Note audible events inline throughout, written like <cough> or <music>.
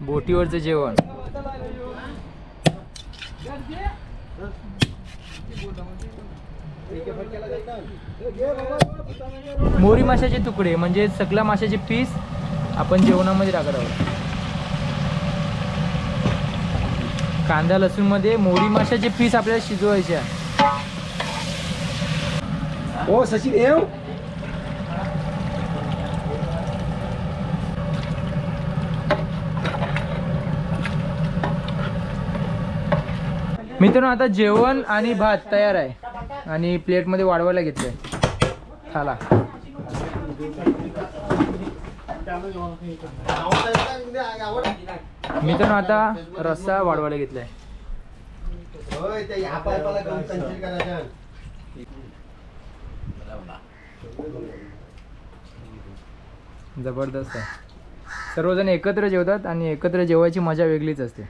बोटीवरचं जेवण. मोरी माशाचे तुकडे म्हणजे सगळ्या माशाचे पीस आपण जेवणामध्ये टाकत आहोत. कांदा लसूणमध्ये मोरी माशाचे पीस आपल्याला शिजवायचे आहे. ओ सचिन येऊ. मित्रांनो आता जेवण आणि भात तयार आहे. आणि प्लेटमध्ये वाढवायला घेतलंय. खाला मित्रांनो आता रस्सा वाढवायला घेतलाय. जबरदस्त आहे. सर्वजण एकत्र जेवतात आणि एकत्र जेवायची मजा वेगळीच असते.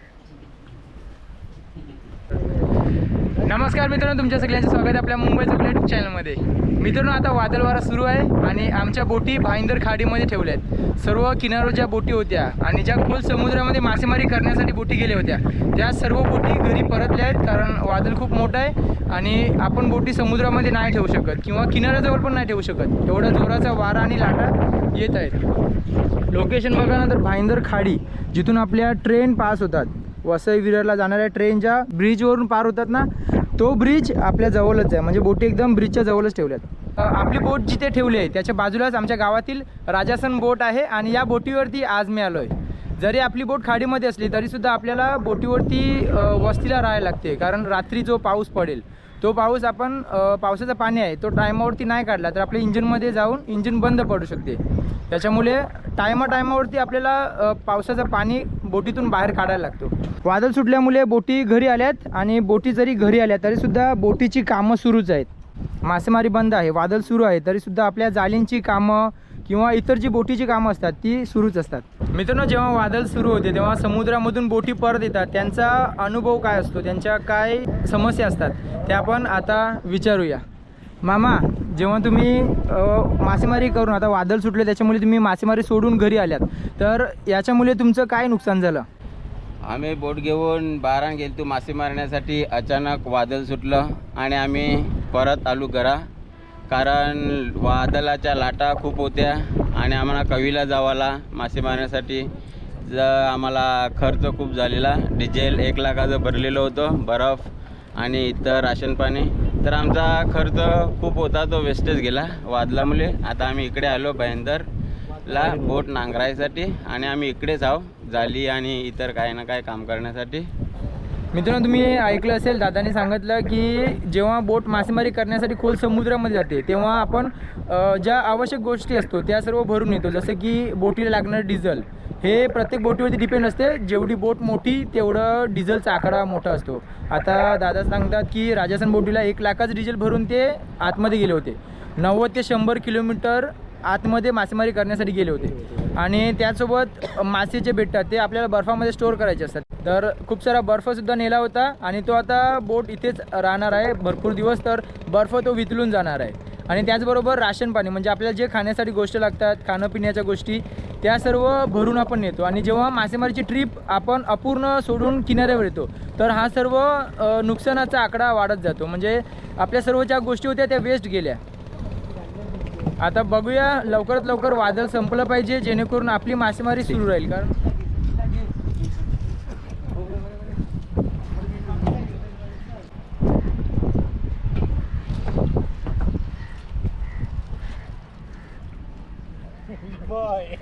नमस्कार मित्रांनो तुमच्या सगळ्यांचं स्वागत आहे आपल्या मुंबईचं युट्यूब चॅनलमध्ये. मित्रांनो आता वादळ वारा सुरू आहे आणि आमच्या बोटी भाईंदर खाडीमध्ये ठेवल्या आहेत. सर्व किनाऱ्यावर ज्या बोटी होत्या आणि ज्या खोल समुद्रामध्ये मासेमारी करण्यासाठी बोटी गेल्या होत्या त्या सर्व बोटी घरी परतल्या आहेत कारण वादळ खूप मोठं आहे आणि आपण बोटी समुद्रामध्ये नाही ठेवू शकत किंवा किनाऱ्याजवळ पण नाही ठेवू शकत. एवढा जोराचा वारा आणि लाटा येत आहेत. लोकेशन बघा ना तर भाईंदर खाडी जिथून आपल्या ट्रेन पास होतात. वसई विरारला जाणाऱ्या ट्रेनच्या ब्रिजवरून पार होतात ना तो ब्रिज आपल्या जवळच आहे. म्हणजे बोटी एकदम ब्रिजच्या जवळच ठेवल्यात. आपली बोट जिथे ठेवली आहे त्याच्या बाजूलाच आमच्या गावातील राजासन बोट आहे आणि या बोटीवरती आज मी आलो आहे जरी आपली बोट खाडीमध्ये असली तरीसुद्धा आपल्याला बोटीवरती वस्तीला राहायला लागते. कारण रात्री जो पाऊस पडेल तो पाऊस आपण पावसाचं पाणी आहे तो टायमावरती नाही काढला तर आपल्या इंजिनमध्ये जाऊन इंजिन बंद पडू शकते. त्याच्यामुळे टायमा टायमावरती आपल्याला पावसाचं पाणी बोटीतून बाहेर काढायला लागतो. वादळ सुटल्यामुळे बोटी घरी आल्यात आणि बोटी जरी घरी आल्या तरीसुद्धा बोटीची कामं सुरूच आहेत. मासेमारी बंद आहे वादळ सुरू आहे तरीसुद्धा आपल्या जाळींची कामं किंवा इतर जी बोटीची कामं असतात ती सुरूच असतात. मित्रांनो जेव्हा वादळ सुरू होते तेव्हा समुद्रामधून बोटी परत येतात. त्यांचा अनुभव काय असतो? त्यांच्या काय समस्या असतात? ते आपण आता विचारूया. मामा जेव्हा तुम्ही मासेमारी करून आता वादळ सुटले त्याच्यामुळे तुम्ही मासेमारी सोडून घरी आल्यात. तर याच्यामुळे तुमचं काय नुकसान झालं? आम्ही बोट घेऊन बारा गेलतो मासे मारण्यासाठी. अचानक वादळ सुटलं आणि आम्ही परत आलो घरा. कारण वादळाच्या लाटा खूप होत्या आणि आम्हाला कवीला जावाला मासे मारण्यासाठी. ज आम्हाला खर्च खूप झालेला. डिझेल एक लाखाचं भरलेलं होतं बर्फ आणि इतर राशन पाणी तर आमचा खर्च खूप होता तो वेस्टेज गेला वादलामुळे. आता आम्ही इकडे आलो भयंदरला बोट नांगरायसाठी आणि आम्ही इकडेच आहो जाली आणि इतर काही ना काही काम करण्यासाठी. मित्रांनो तुम्ही ऐकलं असेल दादाने सांगितलं की जेव्हा बोट मासेमारी करण्यासाठी खोल समुद्रामध्ये जाते तेव्हा आपण ज्या आवश्यक गोष्टी असतो त्या सर्व भरून येतो. जसं की बोटीला लागणारं डिझेल हे प्रत्येक बोटीवरती डिपेंड असते. जेवढी बोट मोठी तेवढं डिझेलचा आकडा मोठा असतो. आता दादा सांगतात की राजासन बोटीला एक लाखाचं डिझेल भरून ते आतमध्ये गेले होते. नव्वद ते शंभर किलोमीटर आतमध्ये मासेमारी करण्यासाठी गेले होते. आणि त्यासोबत मासे जे भेटतात ते आपल्याला बर्फामध्ये स्टोअर करायचे असतात. तर खूप सारा बर्फसुद्धा नेला होता. आणि तो आता बोट इथेच राहणार आहे. भरपूर दिवस तर बर्फ तो वितळून जाणार आहे. आणि त्याचबरोबर राशन पाणी म्हणजे आपल्याला जे खाण्यासाठी गोष्ट लागतात खाणं पिण्याच्या गोष्टी त्या सर्व भरून आपण नेतो. आणि जेव्हा मासेमारीची ट्रिप आपण अपूर्ण सोडून किनाऱ्यावर येतो तर हा सर्व नुकसानाचा आकडा वाढत जातो. म्हणजे आपल्या सर्व ज्या गोष्टी होत्या त्या वेस्ट गेल्या. आता बघूया लवकरात लवकर वादळ संपलं पाहिजे जेणेकरून आपली मासेमारी सुरू राहील. कारण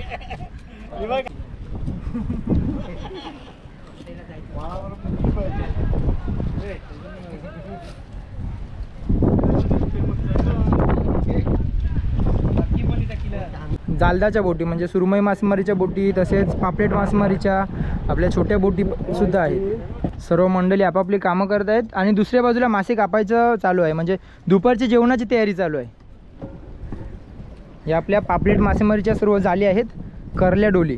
<laughs> जालदाच्या बोटी म्हणजे सुरमई मासेमारीच्या बोटी तसेच पापलेट मासेमारीच्या आपल्या छोट्या बोटी सुद्धा आहेत. सर्व मंडळी आपापली कामं करत आहेत आणि दुसऱ्या बाजूला मासे कापायचं चालू आहे. म्हणजे दुपारची जेवणाची तयारी चालू आहे. या आपल्या पापलेट मासेमारीच्या सर्व जाली आहेत. करल्या डोली.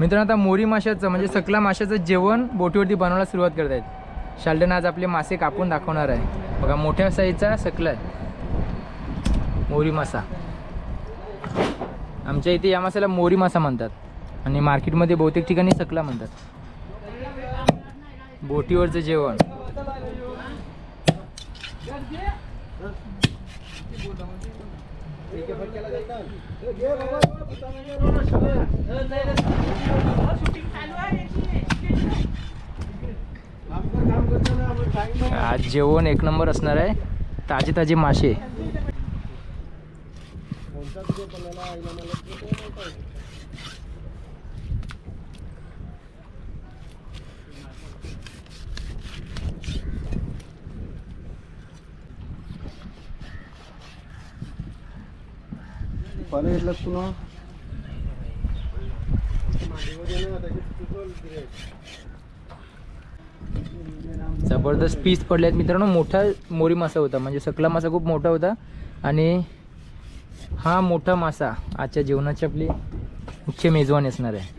मित्रांनो आता मोरी माशाचं म्हणजे सकला माशाचं जेवण बोटीवरती बनवायला सुरुवात करत आहेत. शाल्डन आज आपले मासे कापून दाखवणार आहे. बघा मोठ्या साईजचा सकला आहे. मोरी मासा. आमच्या इथे या मासाला मोरी मासा म्हणतात. आणि मार्केटमध्ये बहुतेक ठिकाणी सकला म्हणतात. बोटीवरचं जेवण. आज जेवण एक नंबर असणार आहे. ताजे ताजे मासे. पाणी घेतलं पुन्हा जबरदस्त पीस पडले आहेत मित्रांनो मोठा मोरी मासा होता. म्हणजे सकला मासा खूप मोठा होता. आणि हा मोठा मासा आजच्या जेवणाची आपली मुख्य मेजवानी असणार आहे.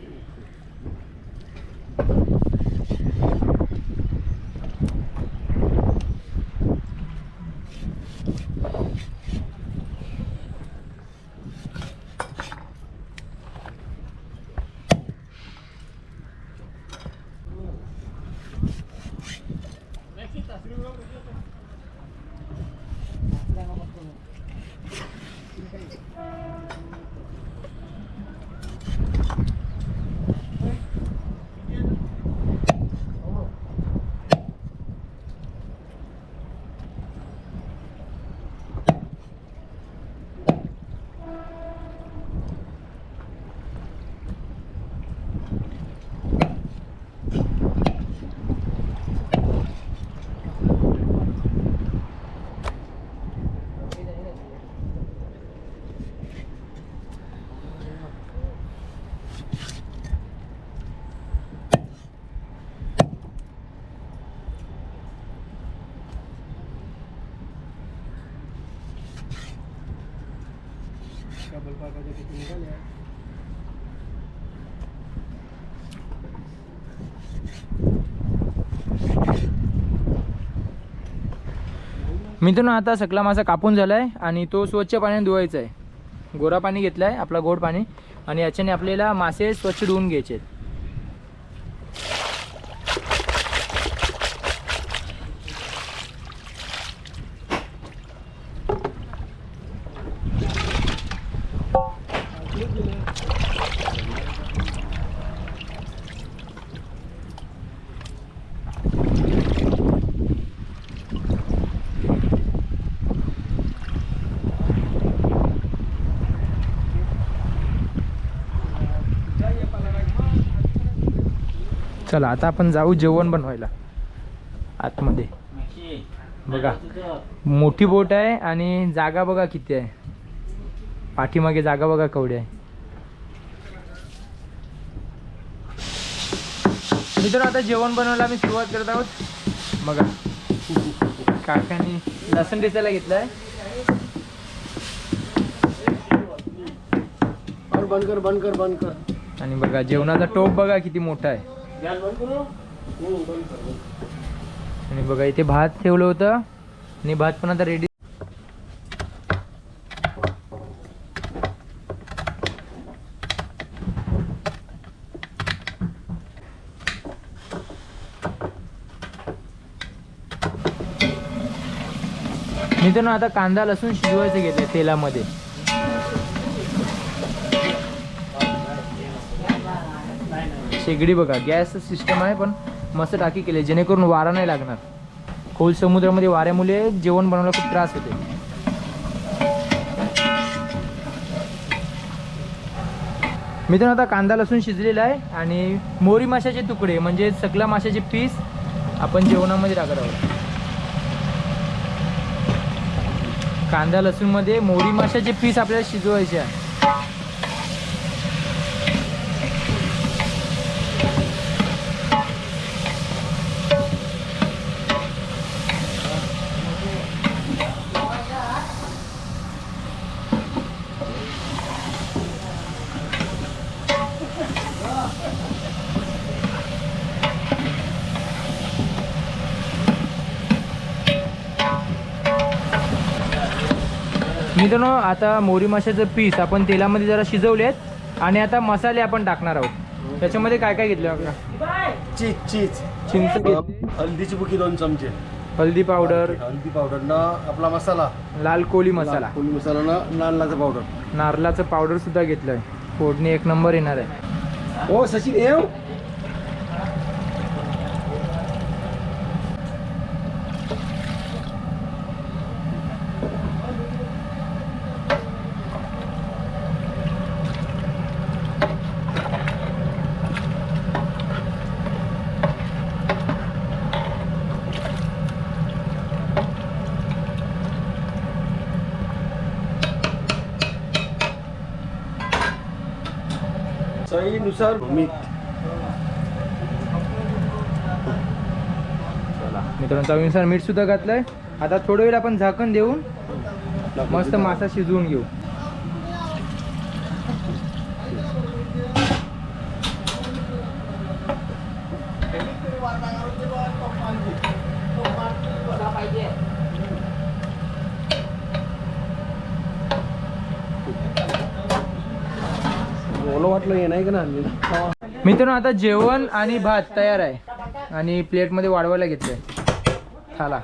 मित्रांनो आता सकला मासा कापून झाला आहे आणि तो स्वच्छ पाण्याने धुवायचा आहे. गोरा पाणी घेतला आहे आपला गोड पाणी. आणि याच्याने आपल्याला मासे स्वच्छ धुवून घ्यायचे आहेत चला आता आपण जाऊ जेवण बनवायला. आतमध्ये. बघा. मोठी बोट आहे आणि जागा बघा किती आहे. पाठीमागे जागा बघा केवढी आहे. मित्रांनो आता जेवण बनवायला आम्ही सुरुवात करत आहोत. बघा. काकांनी लसण दिसायला घेतलाय. बंद कर बंद कर बंद कर. आणि बघा जेवणाचा टोप बघा किती मोठा आहे. आणि बघा इथे भात ठेवलं होतं. आणि भात पण आता रेडी मित्रांनो आता कांदा लसूण शिजवायचं घेतलं तेलामध्ये. शेगडी बघा. गॅस सिस्टम आहे पण मस्त टाकी केली जेणेकरून वारा नाही लागणार. खोल समुद्रामध्ये वाऱ्यामुळे जेवण बनवायला खूप त्रास होते मित्रांनो आता कांदा लसूण शिजलेला आहे आणि मोरी माशाचे तुकडे म्हणजे सकला माशाचे पीस आपण जेवणामध्ये टाकत आहोत. कांदा लसूणमध्ये मोरी माशाचे पीस आपल्याला शिजवायचे आहे. मित्रांनो आता मोरी माशाचं पीस आपण तेलामध्ये जरा शिजवले आहेत आणि आता मसाले आपण टाकणार आहोत. त्याच्यामध्ये काय काय घेतलं आपला चीज चीज. चिंच हल्दीची बुकी दोन चमचे. हल्दी पावडर हल्दी पावडर ना आपला मसाला. लाल कोळी मसाला. कोळी मसाला ना लालचा पावडर नारळाचं पावडर सुद्धा घेतलंय. फोडणी एक नंबर येणार आहे. ओ सचिन येऊ मीठ मित्रांनो चवीनुसार मीठ सुद्धा घातलंय. आता थोडं वेळ आपण झाकण देऊन मस्त मासा शिजवून घेऊ. वाटलं हे नाही का ना मित्रांनो आता जेवण आणि भात तयार आहे. आणि प्लेटमध्ये वाढवायला घेतलंय. खाला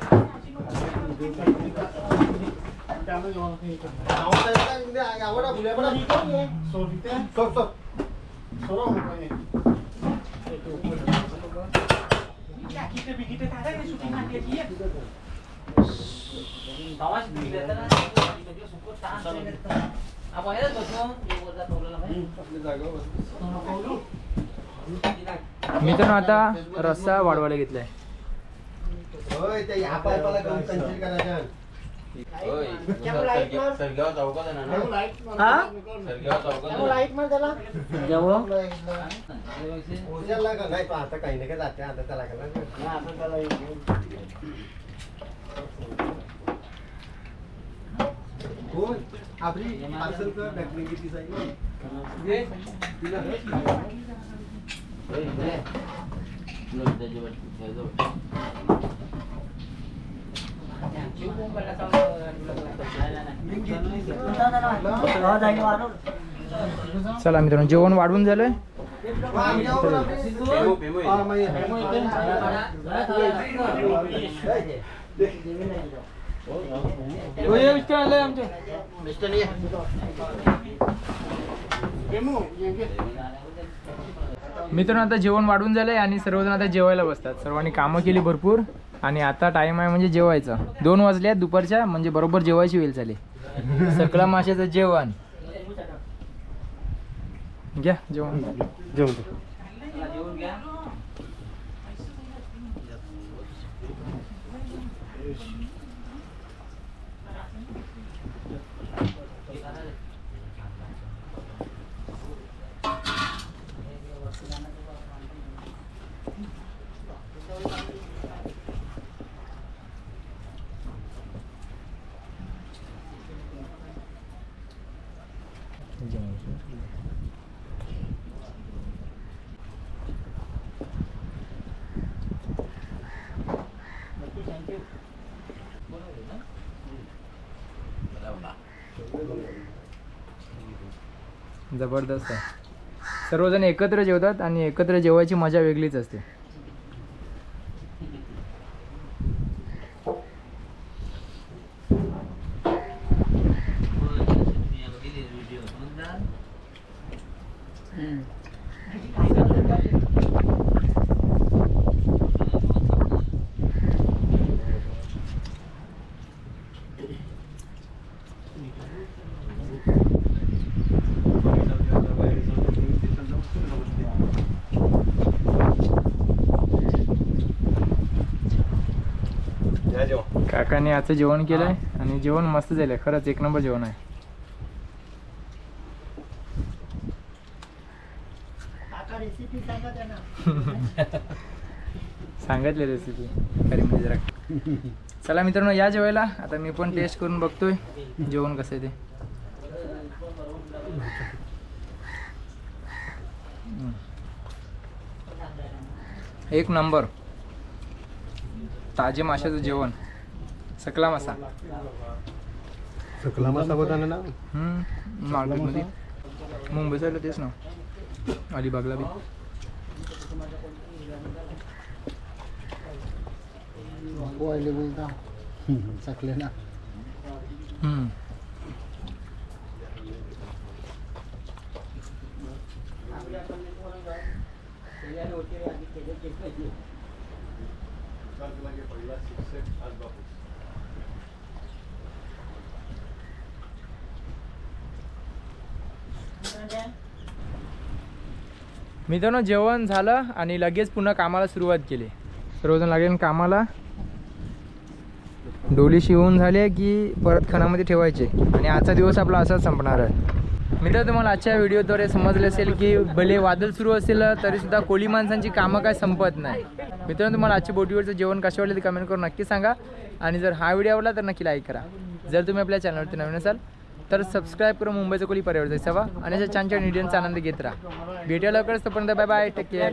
मित्रांनो आता रस्सा वाढवायला घेतलाय. होय का का का? आपली पार्सल कर बॅटरी किती साईज चला मित्रांनो जेवण वाढवून झालंय. पेमो, पेमो आहे. मित्रांनो आता जेवण वाढून झालंय आणि सर्वजण आता जेवायला बसतात. सर्वांनी कामं केली भरपूर आणि आता टाइम आहे म्हणजे जेवायचा. दोन वाजल्या दुपारच्या म्हणजे बरोबर जेवायची वेळ झाली सकला माशाचं जेवण. घ्या जेवण. जेवण. जबरदस्त. आहे सर्वजण एकत्र जेवतात आणि एकत्र जेवायची मजा वेगळीच असते या जेवण काकाने आजचं जेवण केलंय आणि जेवण मस्त झालंय. खरंच एक नंबर जेवण आहे. <laughs> सांगितले रेसिपी खरी म्हणजे जरा. चला मित्रांनो या जेवायला. आता मी पण टेस्ट करून बघतोय. जेवण कसं आहे ते. एक नंबर. ताजे माशाचं जेवण. सकला मासा सकला मसा होता ना हम्म, मार्केटमध्ये मुंबई साईडला तेच ना अलिबागला बी. चकले ना मित्रांनो जेवण झालं आणि लगेच पुन्हा कामाला सुरुवात केली. सर्वजण लागेल कामाला. डोली शिवून झाले की परत खणामध्ये ठेवायचे? आणि आजचा दिवस आपला असाच संपणार आहे. मित्र तुम्हाला आजच्या व्हिडिओद्वारे समजले असेल की भले वादळ सुरू असेल तरीसुद्धा कोळी माणसांची कामं काय संपत नाही. मित्रांनो तुम्हाला आजच्या बोटीवरचं जेवण कसे वाटले ते कमेंट करून नक्की सांगा. आणि जर हा व्हिडिओ आवडला तर नक्की लाईक करा. जर तुम्ही आपल्या चॅनलवरती नवीन असाल तर सबस्क्राईब करून मुंबईचं कोली परिवार जायचा आणि अशा छान छान इंडियन्स आनंद घेत राहा. भेटूया लवकरच. तोपर्यंत बाय बाय टेक केअर